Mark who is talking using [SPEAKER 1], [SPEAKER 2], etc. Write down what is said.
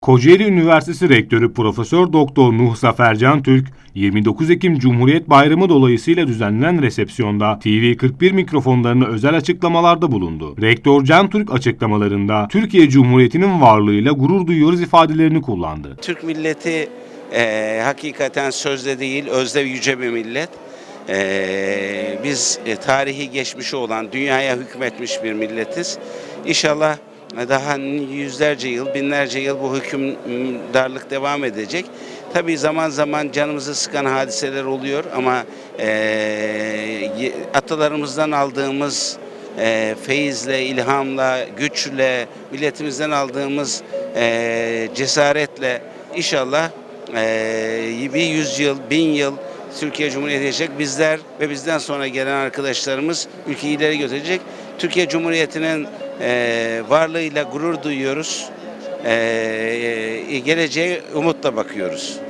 [SPEAKER 1] Kocaeli Üniversitesi Rektörü Profesör Doktor Nuh Zafer Can Türk, 29 Ekim Cumhuriyet Bayramı dolayısıyla düzenlenen resepsiyonda TV41 mikrofonlarına özel açıklamalarda bulundu. Rektör Can Türk açıklamalarında Türkiye Cumhuriyeti'nin varlığıyla gurur duyuyoruz ifadelerini kullandı.
[SPEAKER 2] Türk milleti e, hakikaten sözde değil, özde yüce bir millet. E, biz e, tarihi geçmişi olan, dünyaya hükmetmiş bir milletiz. İnşallah daha yüzlerce yıl, binlerce yıl bu hükümdarlık devam edecek. Tabii zaman zaman canımızı sıkan hadiseler oluyor ama e, atalarımızdan aldığımız e, feyizle, ilhamla, güçle, milletimizden aldığımız e, cesaretle inşallah e, bir yüzyıl, bin yıl Türkiye Cumhuriyeti yaşayacak. Bizler ve bizden sonra gelen arkadaşlarımız ülkeyi ileri götürecek. Türkiye Cumhuriyeti'nin e, varlığıyla gurur duyuyoruz. E, geleceğe umutla bakıyoruz.